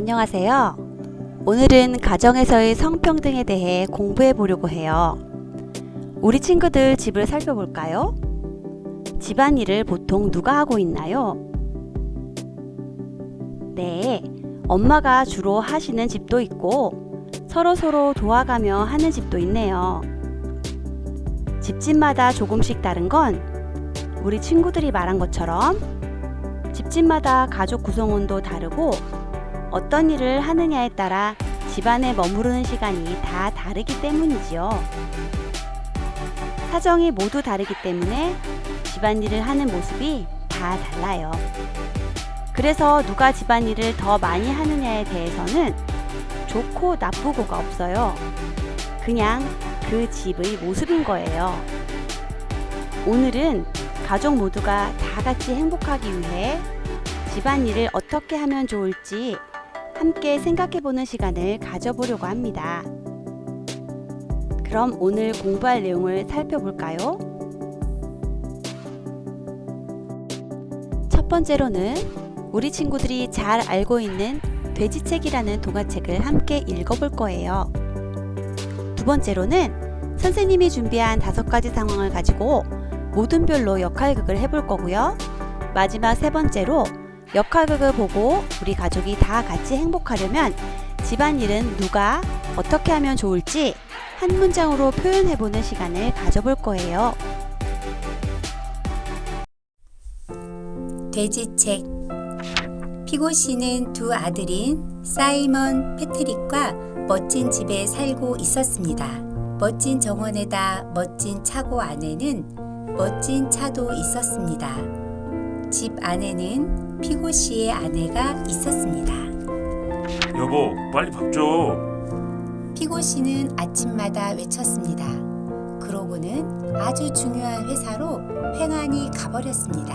안녕하세요. 오늘은 가정에서의 성평등에 대해 공부해 보려고 해요. 우리 친구들 집을 살펴볼까요? 집안일을 보통 누가 하고 있나요? 네, 엄마가 주로 하시는 집도 있고 서로서로 도와가며 하는 집도 있네요. 집집마다 조금씩 다른 건 우리 친구들이 말한 것처럼 집집마다 가족 구성원도 다르고 어떤 일을 하느냐에 따라 집안에 머무르는 시간이 다 다르기 때문이지요. 사정이 모두 다르기 때문에 집안일을 하는 모습이 다 달라요. 그래서 누가 집안일을 더 많이 하느냐에 대해서는 좋고 나쁘고가 없어요. 그냥 그 집의 모습인 거예요. 오늘은 가족 모두가 다 같이 행복하기 위해 집안일을 어떻게 하면 좋을지 함께 생각해 보는 시간을 가져보려고 합니다. 그럼 오늘 공부할 내용을 살펴볼까요? 첫 번째로는 우리 친구들이 잘 알고 있는 돼지책이라는 동화책을 함께 읽어볼 거예요. 두 번째로는 선생님이 준비한 다섯 가지 상황을 가지고 모든 별로 역할극을 해볼 거고요. 마지막 세 번째로 역할극을 보고 우리 가족이 다 같이 행복하려면 집안일은 누가 어떻게 하면 좋을지 한 문장으로 표현해보는 시간을 가져볼 거예요. 돼지책 피고 씨는 두 아들인 사이먼 패트릭과 멋진 집에 살고 있었습니다. 멋진 정원에다 멋진 차고 안에는 멋진 차도 있었습니다. 집 안에는 피고 씨의 아내가 있었습니다. 여보, 빨리 밥 줘. 피고 씨는 아침마다 외쳤습니다. 그러고는 아주 중요한 회사로 횡하니 가버렸습니다.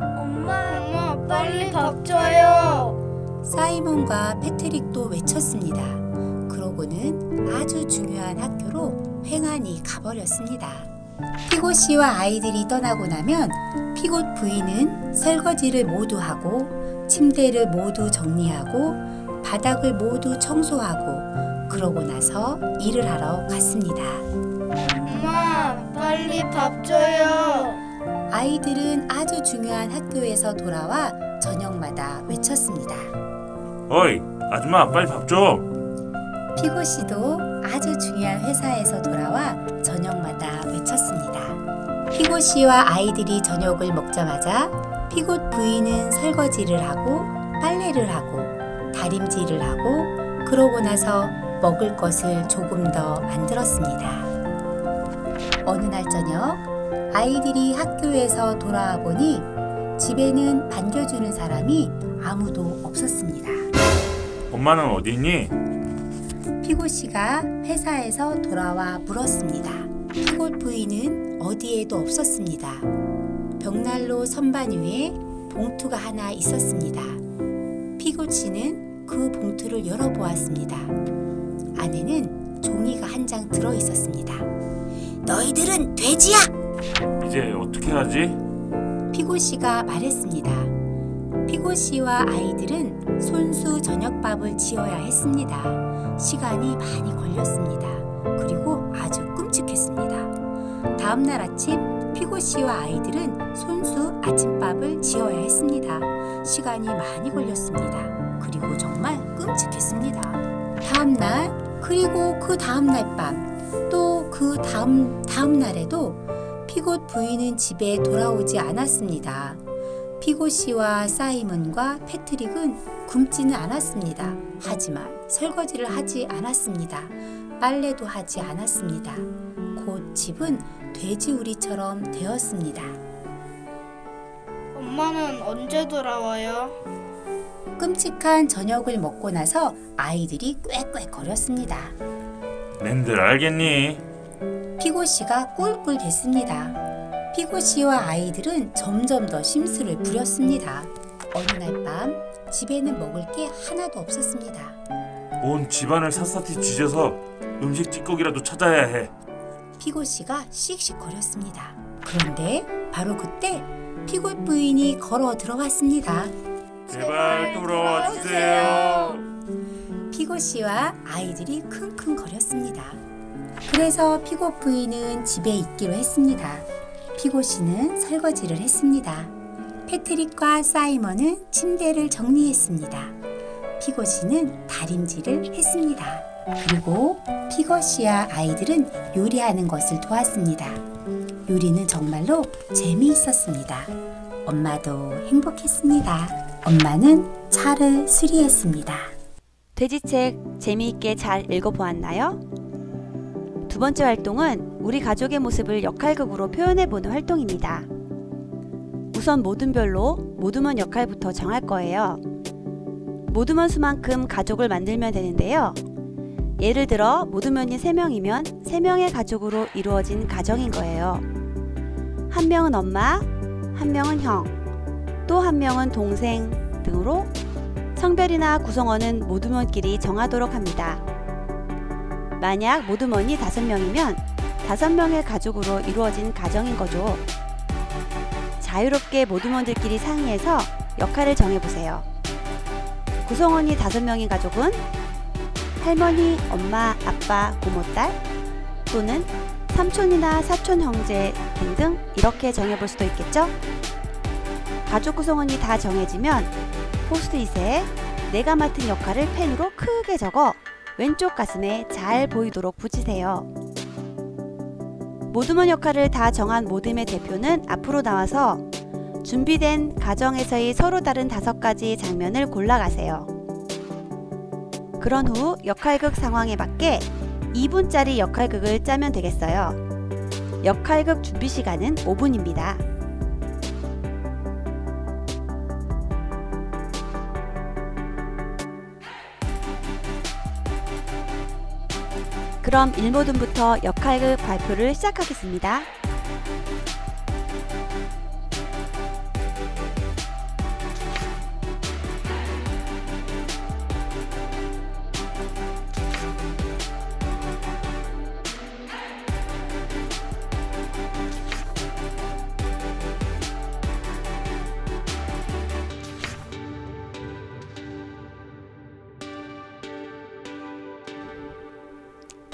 엄마, 엄마, 빨리 밥 줘요. 사이먼과 패트릭도 외쳤습니다. 그러고는 아주 중요한 학교로 횡하니 가버렸습니다. 피고 씨와 아이들이 떠나고 나면 피고 부인은 설거지를 모두 하고 침대를 모두 정리하고 바닥을 모두 청소하고 그러고 나서 일을 하러 갔습니다. 엄마, 빨리 밥 줘요. 아이들은 아주 중요한 학교에서 돌아와 저녁마다 외쳤습니다. 어이, 아줌마, 빨리 밥 줘. 피고 씨도 아주 중요한 회사에서 돌아와 저녁마다 외쳤습니다. 피고 씨와 아이들이 저녁을 먹자마자 피고 부인은 설거지를 하고 빨래를 하고 다림질을 하고 그러고 나서 먹을 것을 조금 더 만들었습니다. 어느 날 저녁 아이들이 학교에서 돌아와 보니 집에는 반겨주는 사람이 아무도 없었습니다. 엄마는 어디 있니? 피고 씨가 회사에서 돌아와 물었습니다. 피고 부인은 어디에도 없었습니다. 벽난로 선반 위에 봉투가 하나 있었습니다. 피고 씨는 그 봉투를 열어보았습니다. 안에는 종이가 한 장 들어 있었습니다. 너희들은 돼지야! 이제 어떻게 하지? 피고 씨가 말했습니다. 피고 씨와 아이들은 손수 저녁밥을 지어야 했습니다. 시간이 많이 걸렸습니다. 그리고 다. 다음 날 아침 피고 씨와 아이들은 손수 아침밥을 지어야 했습니다. 시간이 많이 걸렸습니다. 그리고 정말 끔찍했습니다. 다음 날 그리고 그 다음 날 밤 또 그 다음 다음 날에도 피고 부인은 집에 돌아오지 않았습니다. 피고 씨와 사이먼과 패트릭은 굶지는 않았습니다. 하지만 설거지를 하지 않았습니다. 빨래도 하지 않았습니다. 곧 집은 돼지우리처럼 되었습니다. 엄마는 언제 돌아와요? 끔찍한 저녁을 먹고 나서 아이들이 꽥꽥거렸습니다. 낸들 알겠니? 피고 씨가 꿀꿀 댔습니다. 피고 씨와 아이들은 점점 더 심술을 부렸습니다. 어느 날 밤 집에는 먹을 게 하나도 없었습니다. 온 집안을 샅샅이 뒤져서 음식 찌꺼기라도 찾아야 해. 피고 씨가 씩씩거렸습니다. 그런데 바로 그때 피고 부인이 걸어 들어왔습니다. 제발 돌아와 주세요. 피고 씨와 아이들이 킁킁거렸습니다. 그래서 피고 부인은 집에 있기로 했습니다. 피고 씨는 설거지를 했습니다. 패트릭과 사이먼은 침대를 정리했습니다. 피고 씨는 다림질을 했습니다. 그리고 피고 씨와 아이들은 요리하는 것을 도왔습니다. 요리는 정말로 재미있었습니다. 엄마도 행복했습니다. 엄마는 차를 수리했습니다. 돼지책 재미있게 잘 읽어보았나요? 두 번째 활동은 우리 가족의 모습을 역할극으로 표현해보는 활동입니다. 우선 모둠별로 모둠원 역할부터 정할 거예요. 모둠원 수만큼 가족을 만들면 되는데요. 예를 들어 모둠원이 3명이면 3명의 가족으로 이루어진 가정인 거예요. 한 명은 엄마, 한 명은 형, 또 한 명은 동생 등으로 성별이나 구성원은 모둠원끼리 정하도록 합니다. 만약 모둠원이 5명이면 5명의 가족으로 이루어진 가정인 거죠. 자유롭게 모둠원들끼리 상의해서 역할을 정해보세요. 구성원이 5명인 가족은 할머니, 엄마, 아빠, 고모, 딸 또는 삼촌이나 사촌 형제 등등 이렇게 정해볼 수도 있겠죠? 가족 구성원이 다 정해지면 포스트잇에 내가 맡은 역할을 펜으로 크게 적어 왼쪽 가슴에 잘 보이도록 붙이세요. 모둠원 역할을 다 정한 모둠의 대표는 앞으로 나와서 준비된 가정에서의 서로 다른 다섯 가지 장면을 골라가세요. 그런 후 역할극 상황에 맞게 2분짜리 역할극을 짜면 되겠어요. 역할극 준비 시간은 5분입니다. 그럼 1모둠부터 역할극 발표를 시작하겠습니다.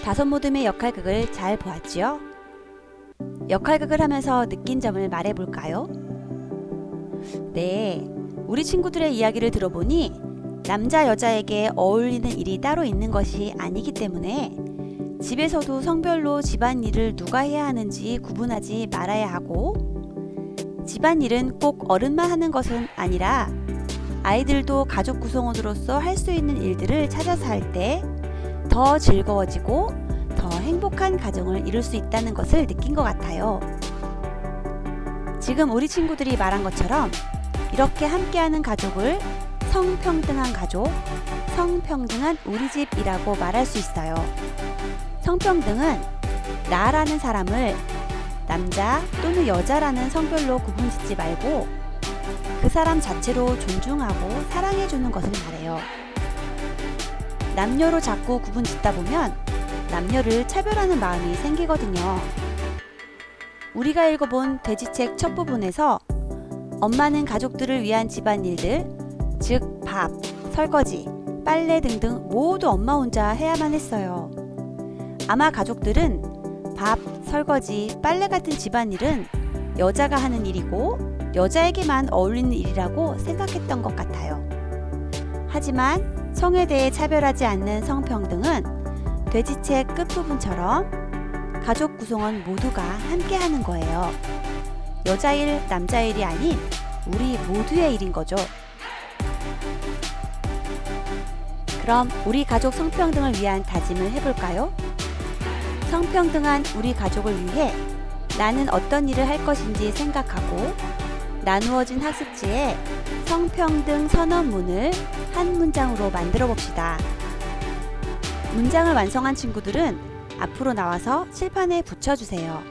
다섯 모둠의 역할극을 잘 보았지요? 역할극을 하면서 느낀 점을 말해볼까요? 네, 우리 친구들의 이야기를 들어보니 남자 여자에게 어울리는 일이 따로 있는 것이 아니기 때문에 집에서도 성별로 집안일을 누가 해야 하는지 구분하지 말아야 하고 집안일은 꼭 어른만 하는 것은 아니라 아이들도 가족 구성원으로서 할 수 있는 일들을 찾아서 할때 더 즐거워지고 더 행복한 가정을 이룰 수 있다는 것을 느낀 것 같아요. 지금 우리 친구들이 말한 것처럼 이렇게 함께하는 가족을 성평등한 가족, 성평등한 우리 집이라고 말할 수 있어요. 성평등은 나라는 사람을 남자 또는 여자라는 성별로 구분 짓지 말고 그 사람 자체로 존중하고 사랑해주는 것을 말해요. 남녀로 자꾸 구분 짓다 보면 남녀를 차별하는 마음이 생기거든요. 우리가 읽어본 돼지책 첫 부분에서 엄마는 가족들을 위한 집안일들, 즉 밥, 설거지, 빨래 등등 모두 엄마 혼자 해야만 했어요. 아마 가족들은 밥, 설거지, 빨래 같은 집안일은 여자가 하는 일이고 여자에게만 어울리는 일이라고 생각했던 것 같아요. 하지만 성에 대해 차별하지 않는 성평등은 돼지책 끝부분처럼 가족 구성원 모두가 함께 하는 거예요. 여자 일, 남자 일이 아닌 우리 모두의 일인 거죠. 그럼 우리 가족 성평등을 위한 다짐을 해볼까요? 성평등한 우리 가족을 위해 나는 어떤 일을 할 것인지 생각하고 나누어진 학습지에 성평등 선언문을 한 문장으로 만들어 봅시다. 문장을 완성한 친구들은 앞으로 나와서 칠판에 붙여주세요.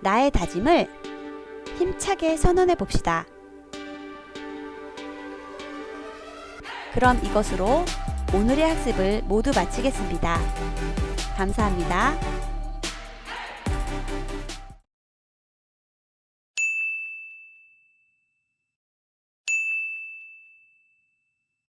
나의 다짐을 힘차게 선언해 봅시다. 그럼 이것으로 오늘의 학습을 모두 마치겠습니다. 감사합니다.